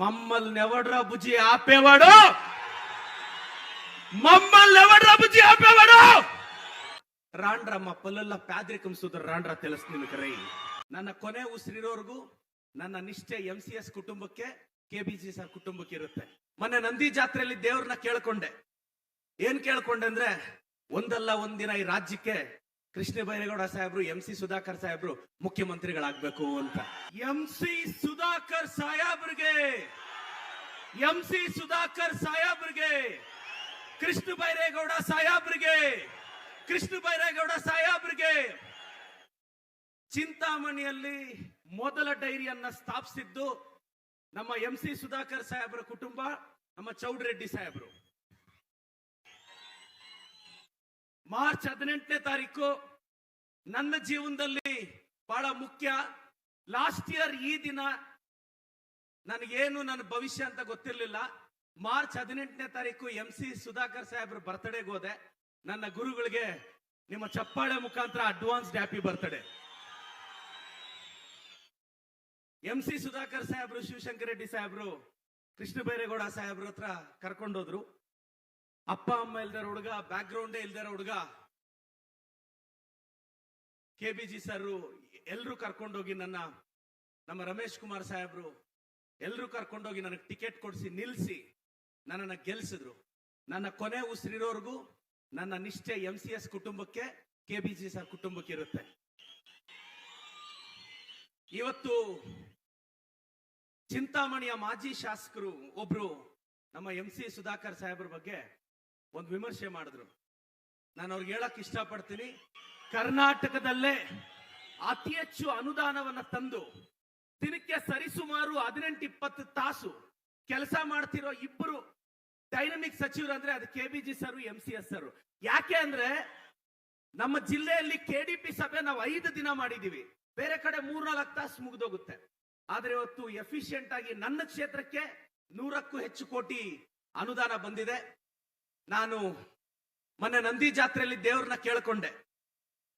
ಮಮ್ಮಲ್ ನೆವಡ್ರ ಬುಜಿ ಆಪೇವಾಡು? ಮಮ್ಮಲ್ ನೆವಡ್ರ ಬುಜಿ ಆಪೇವಾಡು? ರಾಣ್ರಮ್ಮ మా పొలల్లో పేదరికం సుధర్ రాండ్రా ರೈ. ನನ್ನ ಕೊನೆ ಉಸಿರಿರೋರ್ಗೂ ನನ್ನ ನಿಷ್ಠೆ ಎಂ ಸಿ ಎಸ್ ಕುಟುಂಬಕ್ಕೆ ಕೆ ಬಿ ಸಿ ಸರ್ ಕುಟುಂಬಕ್ಕೆ ಇರುತ್ತೆ. ಮೊನ್ನೆ ನಂದಿ ಜಾತ್ರೆಯಲ್ಲಿ ದೇವ್ರನ್ನ ಕೇಳ್ಕೊಂಡೆ. ಏನ್ ಕೇಳ್ಕೊಂಡೆ ಅಂದ್ರೆ, ಒಂದಲ್ಲ ಒಂದಿನ ಈ ರಾಜ್ಯಕ್ಕೆ ಕೃಷ್ಣ ಬೈರೇಗೌಡ ಸಾಹೇಬ್ರು, ಎಂ ಸಿ ಸುಧಾಕರ್ ಸಾಹೇಬ್ರು ಮುಖ್ಯಮಂತ್ರಿಗಳಾಗ್ಬೇಕು ಅಂತ. ಎಂ ಸಿ ಸುಧಾಕರ್ ಸಾಹೇಬ್ರಿಗೆ, ಎಂ ಸಿ ಸುಧಾಕರ್ ಸಾಹೇಬ್ರಿಗೆ, ಕೃಷ್ಣ ಬೈರೇಗೌಡ ಸಾಹೇಬ್ರಿಗೆ, ಕೃಷ್ಣ ಬೈರೇಗೌಡ ಸಾಹೇಬ್ರಿಗೆ ಚಿಂತಾಮಣಿಯಲ್ಲಿ ಮೊದಲ ಡೈರಿಯನ್ನ ಸ್ಥಾಪಿಸಿದ್ದು ನಮ್ಮ ಎಂ ಸಿ ಸುಧಾಕರ್ ಸಾಹೇಬ್ರ ಕುಟುಂಬ, ನಮ್ಮ ಚೌಡರೆಡ್ಡಿ ಸಾಹೇಬ್ರು. ಮಾರ್ಚ್ ಹದಿನೆಂಟನೇ ತಾರೀಕು ನನ್ನ ಜೀವನದಲ್ಲಿ ಬಹಳ ಮುಖ್ಯ. ಲಾಸ್ಟ್ ಇಯರ್ ಈ ದಿನ ನನಗೇನು ನನ್ನ ಭವಿಷ್ಯ ಅಂತ ಗೊತ್ತಿರಲಿಲ್ಲ. ಮಾರ್ಚ್ ಹದಿನೆಂಟನೇ ತಾರೀಕು ಎಂ ಸಿ ಸುಧಾಕರ್ ಸಾಹೇಬ್ರ ಬರ್ತ್ಡೇಗೆ ಹೋದೆ. ನನ್ನ ಗುರುಗಳಿಗೆ ನಿಮ್ಮ ಚಪ್ಪಾಳೆ ಮುಖಾಂತರ advance happy birthday M C Sudhakar ಸಾಹೇಬ್ರು ಶಿವಶಂಕರ ರೆಡ್ಡಿ ಸಾಹೇಬ್ರು ಕೃಷ್ಣ ಬೈರೇಗೌಡ ಸಾಹೇಬ್ರ ಹತ್ರ ಕರ್ಕೊಂಡೋದ್ರು. ಅಪ್ಪ, ಅಮ್ಮ ಇಲ್ದಾರ ಹುಡುಗ ಬ್ಯಾಕ್ ಗ್ರೌಂಡೇ ಇಲ್ದಾರ ಹುಡುಗ. ಕೆ ಬಿ ಜಿ ಸರ್ ಎಲ್ರು ಕರ್ಕೊಂಡೋಗಿ ನನ್ನ, ನಮ್ಮ ರಮೇಶ್ ಕುಮಾರ್ ಸಾಹೇಬ್ರು ಎಲ್ರು ಕರ್ಕೊಂಡೋಗಿ ನನಗೆ ಟಿಕೆಟ್ ಕೊಡಿಸಿ ನಿಲ್ಸಿ ನನ್ನನ್ನು ಗೆಲ್ಸಿದ್ರು. ನನ್ನ ಕೊನೆ ಉಸಿರಿರೋರ್ಗು ನನ್ನ ನಿಷ್ಠೆ ಎಂ ಸಿ ಎಸ್ ಕುಟುಂಬಕ್ಕೆ ಕೆ ಬಿ ಜಿ ಸರ್ ಕುಟುಂಬಕ್ಕೆ ಇರುತ್ತೆ. ಇವತ್ತು ಚಿಂತಾಮಣಿಯ ಮಾಜಿ ಶಾಸಕರು ಒಬ್ರು ನಮ್ಮ ಎಂ ಸಿ ಸುಧಾಕರ್ ಸಾಹೇಬ್ರ ಬಗ್ಗೆ ಒಂದು ವಿಮರ್ಶೆ ಮಾಡಿದ್ರು. ನಾನು ಅವ್ರಿಗೆ ಹೇಳಕ್ ಇಷ್ಟಪಡ್ತೀನಿ. ಕರ್ನಾಟಕದಲ್ಲೇ ಅತಿ ಹೆಚ್ಚು ಅನುದಾನವನ್ನ ತಂದು ದಿನಕ್ಕೆ ಸರಿಸುಮಾರು ಹದಿನೆಂಟು ಇಪ್ಪತ್ತು ತಾಸು ಕೆಲಸ ಮಾಡ್ತಿರೋ ಇಬ್ಬರು ಡೈನಮಿಕ್ ಸಚಿವರು ಅಂದ್ರೆ ಅದು K B G sir, M C S sir. ಯಾಕೆ ಅಂದ್ರೆ ನಮ್ಮ ಜಿಲ್ಲೆಯಲ್ಲಿ ಕೆ ಡಿ ಪಿ ಸಭೆ ನಾವು ಐದು ದಿನ ಮಾಡಿದೀವಿ. ಬೇರೆ ಕಡೆ ಮೂರ್ನಾಲ್ಕು ತಾಸು ಮುಗಿದೋಗುತ್ತೆ. ಆದ್ರೆ ಇವತ್ತು ಎಫಿಷಿಯಂಟ್ ಆಗಿ ನನ್ನ ಕ್ಷೇತ್ರಕ್ಕೆ ನೂರಕ್ಕೂ ಹೆಚ್ಚು ಕೋಟಿ ಅನುದಾನ ಬಂದಿದೆ. ನಾನು ಮೊನ್ನೆ ನಂದಿ ಜಾತ್ರೆಯಲ್ಲಿ ದೇವ್ರನ್ನ ಕೇಳ್ಕೊಂಡೆ.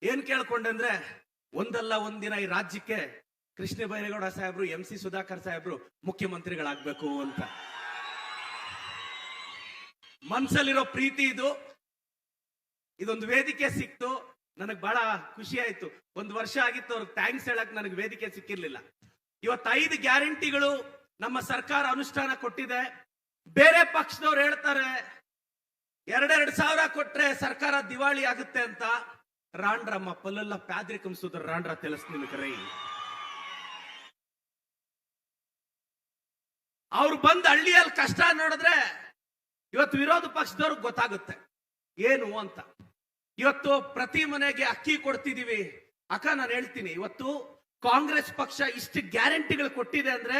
ಏನ್ ಕೇಳ್ಕೊಂಡೆ ಅಂದ್ರೆ, ಒಂದಲ್ಲ ಒಂದಿನ ಈ ರಾಜ್ಯಕ್ಕೆ ಕೃಷ್ಣ ಬೈರೇಗೌಡ ಸಾಹೇಬ್ರು, ಎಂ ಸಿ ಸುಧಾಕರ್ ಸಾಹೇಬ್ರು ಮುಖ್ಯಮಂತ್ರಿಗಳಾಗ್ಬೇಕು ಅಂತ. ಮನ್ಸಲ್ಲಿರೋ ಪ್ರೀತಿ ಇದು. ಇದೊಂದು ವೇದಿಕೆ ಸಿಕ್ತು. ನನಗೆ ಬಹಳ ಖುಷಿ ಆಯ್ತು. ಒಂದು ವರ್ಷ ಆಗಿತ್ತು ಅವ್ರಿಗೆ ಥ್ಯಾಂಕ್ಸ್ ಹೇಳಕ್ ನನಗೆ ವೇದಿಕೆ ಸಿಕ್ಕಿರ್ಲಿಲ್ಲ. ಇವತ್ತು ಐದು ಗ್ಯಾರಂಟಿಗಳು ನಮ್ಮ ಸರ್ಕಾರ ಅನುಷ್ಠಾನ ಕೊಟ್ಟಿದೆ. ಬೇರೆ ಪಕ್ಷದವ್ರು ಹೇಳ್ತಾರೆ ಎರಡೆರಡು ಸಾವಿರ ಕೊಟ್ರೆ ಸರ್ಕಾರ ದಿವಾಳಿ ಆಗುತ್ತೆ ಅಂತ ರಾಣ್ರಮ್ಮ ಪಲ್ಲಲ್ಲ ಪ್ಯಾದ್ರಿ ಸುದ್ರ ರಾಂಡ್ರ ತಿಳಿಸ್ ನಿಮಗೆ ರೈ ಅವ್ರು ಬಂದ್ ಹಳ್ಳಿಯಲ್ಲಿ ಕಷ್ಟ ನೋಡಿದ್ರೆ ಇವತ್ತು ವಿರೋಧ ಪಕ್ಷದವ್ರಿಗೆ ಗೊತ್ತಾಗುತ್ತೆ. ಏನು ಅಂತ. ಇವತ್ತು ಪ್ರತಿ ಮನೆಗೆ ಅಕ್ಕಿ ಕೊಡ್ತಿದೀವಿ. ಅಕ್ಕ, ನಾನು ಹೇಳ್ತೀನಿ. ಇವತ್ತು ಕಾಂಗ್ರೆಸ್ ಪಕ್ಷ ಇಷ್ಟು ಗ್ಯಾರಂಟಿಗಳು ಕೊಟ್ಟಿದೆ ಅಂದ್ರೆ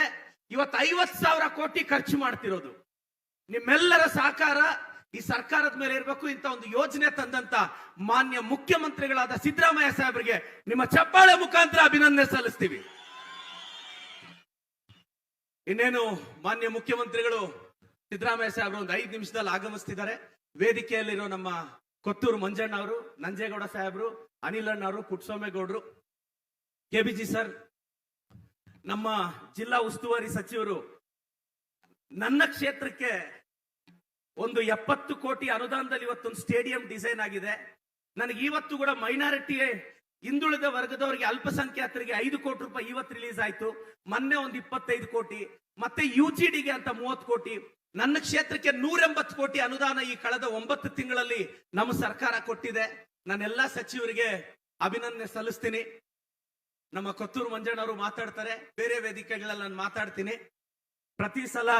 ಇವತ್ತು ಐವತ್ ಸಾವಿರ ಕೋಟಿ ಖರ್ಚು ಮಾಡ್ತಿರೋದು. ನಿಮ್ಮೆಲ್ಲರ ಸಹಕಾರ ಈ ಸರ್ಕಾರದ ಮೇಲೆ ಇರಬೇಕು ಇಂತ ಒಂದು ಯೋಜನೆ ತಂದಂತ ಮಾನ್ಯ ಮುಖ್ಯಮಂತ್ರಿಗಳಾದ ಸಿದ್ದರಾಮಯ್ಯ ಸಾಹೇಬರಿಗೆ ನಿಮ್ಮ ಚಪ್ಪಾಳೆ ಮುಖಾಂತರ ಅಭಿನಂದನೆ ಸಲ್ಲಿಸ್ತೀವಿ. ಇನ್ನೇನು ಮಾನ್ಯ ಮುಖ್ಯಮಂತ್ರಿಗಳು, ಸಿದ್ದರಾಮಯ್ಯ ಸಾಹೇಬರು ಒಂದು ಐದು ನಿಮಿಷದಲ್ಲಿ ಆಗಮಿಸ್ತಿದ್ದಾರೆ. ವೇದಿಕೆಯಲ್ಲಿರೋ ನಮ್ಮ ಕೊತ್ತೂರು ಮಂಜಣ್ಣ ಅವರು, ನಂಜೇಗೌಡ ಸಾಹೇಬರು ಅನಿಲಣ್ಣ ಅವರು ಪುಟ್ಸೋಮೇಗೌಡರು ಕೆ ಬಿ ಜಿ ಸರ್, ನಮ್ಮ ಜಿಲ್ಲಾ ಉಸ್ತುವಾರಿ ಸಚಿವರು ನನ್ನ ಕ್ಷೇತ್ರಕ್ಕೆ ಒಂದು ಎಪ್ಪತ್ತು ಕೋಟಿ ಅನುದಾನದಲ್ಲಿ ಇವತ್ತೊಂದು ಸ್ಟೇಡಿಯಂ ಡಿಸೈನ್ ಆಗಿದೆ. ನನಗೆ ಇವತ್ತು ಕೂಡ ಮೈನಾರಿಟಿ ಹಿಂದುಳಿದ ವರ್ಗದವರಿಗೆ ಅಲ್ಪಸಂಖ್ಯಾತರಿಗೆ ಐದು ಕೋಟಿ ರೂಪಾಯಿ ಇವತ್ತು ರಿಲೀಸ್ ಆಯ್ತು. ಮೊನ್ನೆ ಒಂದು ಇಪ್ಪತ್ತೈದು ಕೋಟಿ, ಮತ್ತೆ ಯು ಜಿ ಅಂತ ಮೂವತ್ತು ಕೋಟಿ. ನನ್ನ ಕ್ಷೇತ್ರಕ್ಕೆ ನೂರೆಂಬತ್ತು ಕೋಟಿ ಅನುದಾನ ಈ ಕಳೆದ ಒಂಬತ್ತು ತಿಂಗಳಲ್ಲಿ ನಮ್ಮ ಸರ್ಕಾರ ಕೊಟ್ಟಿದೆ. ನಾನೆಲ್ಲಾ ಸಚಿವರಿಗೆ ಅಭಿನಂದನೆ ಸಲ್ಲಿಸ್ತೀನಿ. ನಮ್ಮ ಕೊತ್ತೂರು ಮಂಜಣ್ಣವರು ಮಾತಾಡ್ತಾರೆ. ಬೇರೆ ವೇದಿಕೆಗಳಲ್ಲಿ ನಾನು ಮಾತಾಡ್ತೀನಿ. ಪ್ರತಿ ಸಲ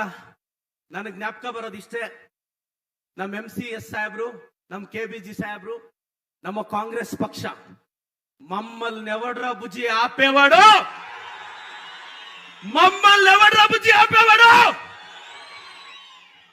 ನನಗೆ ಜ್ಞಾಪಕ ಬರೋದಿಷ್ಟೇ. ನಮ್ಮ ಎಂ ಸಿ ಎಸ್ ಸಾಹೇಬ್ರು ನಮ್ಮ ಕೆ ಬಿ ಜಿ ಸಾಹೇಬ್ರು ನಮ್ಮ ಕಾಂಗ್ರೆಸ್ ಪಕ್ಷ ಮಮ್ಮಲ್ ನೆವಡ್ರ మమ్మల్నెవడ్రా బుజ్జి ಮಮ್ಮಲ್ ನೆವಡ್ರ బుజ్జి ఆపేవాడు